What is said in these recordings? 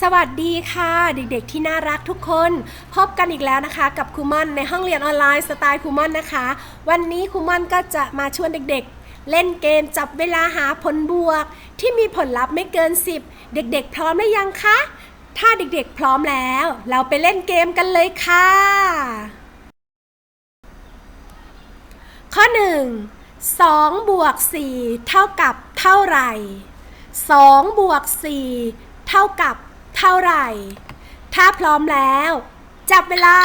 สวัสดีค่ะ เด็กๆที่น่ารักทุกคน พบกันอีกแล้วนะคะกับครูม่อนในห้องเรียนออนไลน์สไตล์ครูม่อนนะคะ วันนี้ครูม่อนก็จะมาชวนเด็กๆ เล่นเกมจับเวลาหาผลบวก ที่มีผลลัพธ์ไม่เกิน 10 เด็กๆ พร้อมหรือยังคะ ถ้าเด็กๆพร้อมแล้ว เราไปเล่นเกมกันเลยค่ะ ข้อ 1 2บวก4เท่ากับเท่าไหร่2บวก4เท่ากับ เท่าไหร่ ถ้าพร้อมแล้ว จับเวลา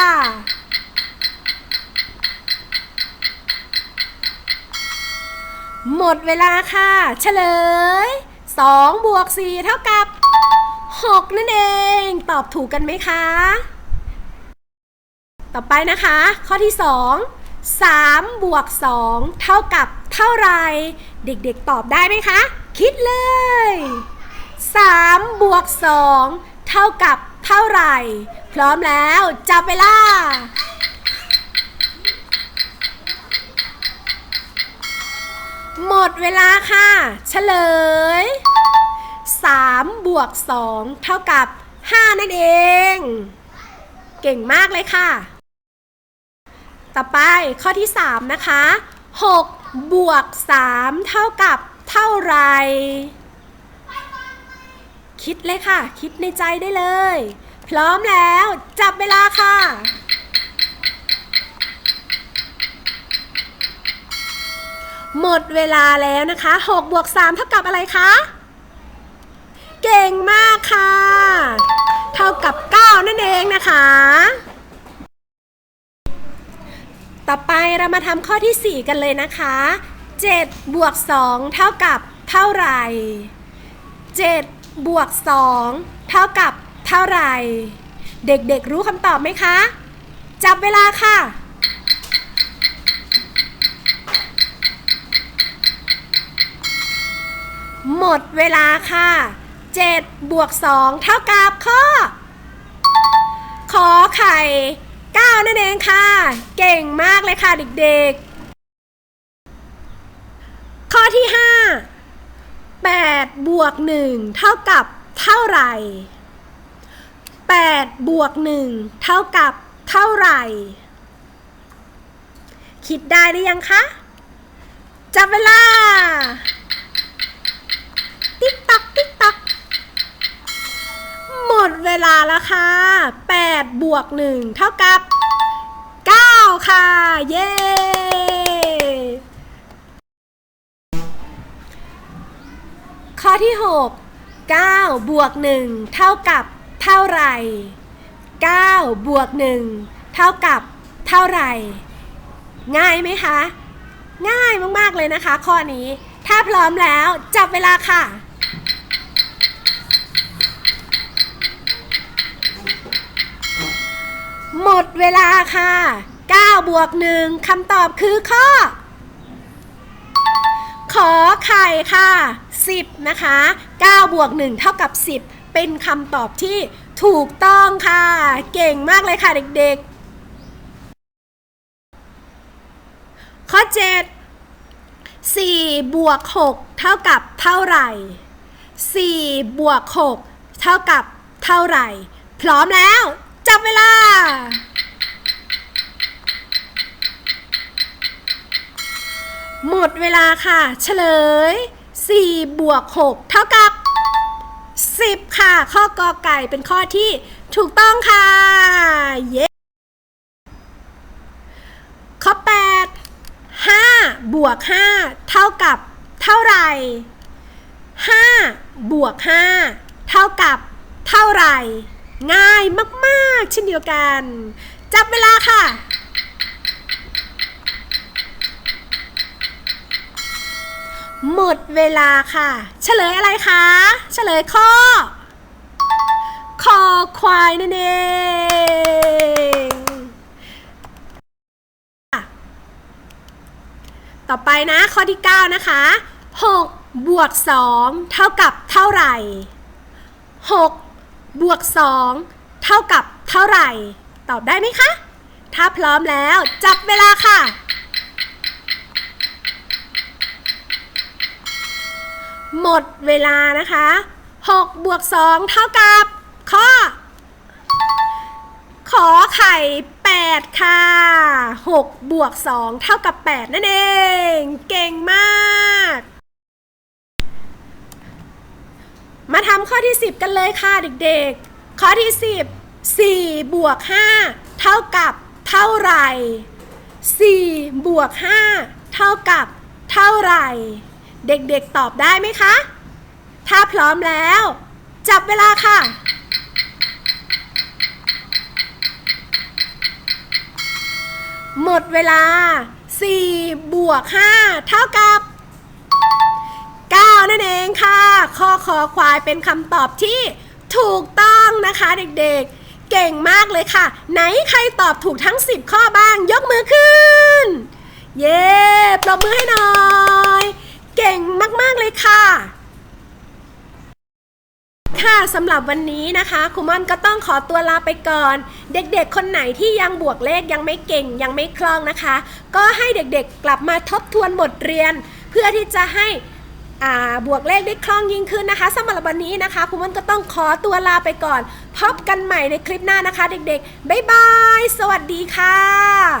หมดเวลาค่ะ เฉลย2บวก4เท่ากับ 6 นั่นเอง ตอบถูกกันไหมคะ ต่อไปนะคะ ข้อที่ 2 3 บวก 2 เท่ากับเท่าไร เด็กๆตอบได้ไหมคะ คิดเลย 3 บวก 2 เท่ากับเท่าไหร่ พร้อมแล้วจับเวลาหมดเวลาค่ะ เฉลย 3 บวก 2 เท่ากับ 5 นั่นเอง เก่งมากเลยค่ะ ต่อไปข้อที่ 3 นะคะ 6 บวก 3 เท่ากับเท่าไหร่ คิดเลยค่ะ คิดในใจได้เลย พร้อมแล้ว จับเวลาค่ะ หมดเวลาแล้วนะคะ6บวก3เท่ากับอะไรคะ เก่งมากค่ะ เท่ากับ 9 นั่นเองนะคะ ต่อไปเรามาทำข้อที่ 4 กันเลยนะคะ7บวก2เท่ากับเท่าไหร่7 บวก 2 เท่ากับเท่าไหร่ เด็กๆรู้คำตอบไหมคะ จับเวลาค่ะหมดเวลาค่ะ 7 บวก 2 เท่ากับข้อ ขอไข่ 9 นั่นเองค่ะ เก่งมากเลยค่ะเด็กๆ ข้อที่ 5 8 บวก 1 เท่ากับเท่าไหร่ 8 บวก 1 เท่ากับเท่าไหร่ คิดได้หรือยังคะ จับเวลา ติ๊กตักติ๊กตักหมดเวลาแล้วค่ะ 8 บวก 1 เท่ากับ 9 ค่ะ เย้ ข้อที่ 6 9บวก1เท่ากับเท่าไหร่9บวก1เท่ากับเท่าไหร่ ง่ายไหมคะ ง่ายมากๆเลยนะคะ ข้อนี้ถ้าพร้อมแล้วจับเวลาค่ะหมดเวลาค่ะ 9 บวก 1 คำตอบคือข้อ ขอไข่ค่ะ 10 นะคะ 9 บวก 1 เท่ากับ 10 เป็นคำตอบที่ถูกต้องค่ะ เก่งมากเลยค่ะเด็กๆ ข้อ 7 4 บวก 6 เท่ากับเท่าไหร่ 4 บวก 6 เท่ากับเท่าไหร่ พร้อมแล้ว จับเวลา หมดเวลาค่ะ เฉลย 4 บวก 6 เท่ากับ 10 ค่ะ ข้อกอไก่เป็นข้อที่ถูกต้องค่ะ เย้ ข้อ 8 5 บวก 5 เท่ากับ เท่าไหร่ 5 บวก 5 เท่ากับ เท่าไหร่ ง่ายมาก ๆ เช่นเดียวกัน จับเวลาค่ะ หมดเวลาค่ะ เฉลยอะไรคะ เฉลยข้อ คอควายนั่นเองต่อไปนะข้อที่ 9 นะคะ6บวก2เท่ากับเท่าไหร่6บวก2เท่ากับเท่าไหร่ ตอบได้ไหมคะ ถ้าพร้อมแล้วจับเวลาค่ะ หมดเวลานะคะ6บวก2เท่ากับ ข้อ ขอไข่ 8 ค่ะ6บวก2เท่ากับ 8 นั่นเอง เก่งมาก มาทำข้อที่ 10 กันเลยค่ะเด็กๆ ข้อที่ 10 4บวก5เท่ากับเท่าไหร่4บวก5เท่ากับเท่าไหร่ เด็กๆตอบได้ไหมคะ ถ้าพร้อมแล้ว จับเวลาค่ะ หมดเวลา 4 บวก 5 เท่ากับ 9 นั่นเองค่ะ ข้อคอควายเป็นคำตอบที่ถูกต้องนะคะเด็กๆ เก่งมากเลยค่ะ ไหนใครตอบถูกทั้ง 10 ข้อบ้างยกมือขึ้น เย้ ปรบมือให้หน่อย เก่งมาก ๆ เลยค่ะ ค่ะสำหรับวันนี้นะคะครูม่อนก็ต้องขอตัวลาไปก่อน เด็กๆ คนไหนที่ยังบวกเลขยังไม่เก่งยังไม่คล่องนะคะ ก็ให้เด็กๆกลับมาทบทวนบทเรียน เพื่อที่จะให้บวกเลขได้คล่องยิ่งขึ้นนะคะสำหรับวันนี้นะคะครูม่อนก็ต้องขอตัวลาไปก่อน พบกันใหม่ในคลิปหน้านะคะ เด็กๆบ๊ายบาย สวัสดีค่ะ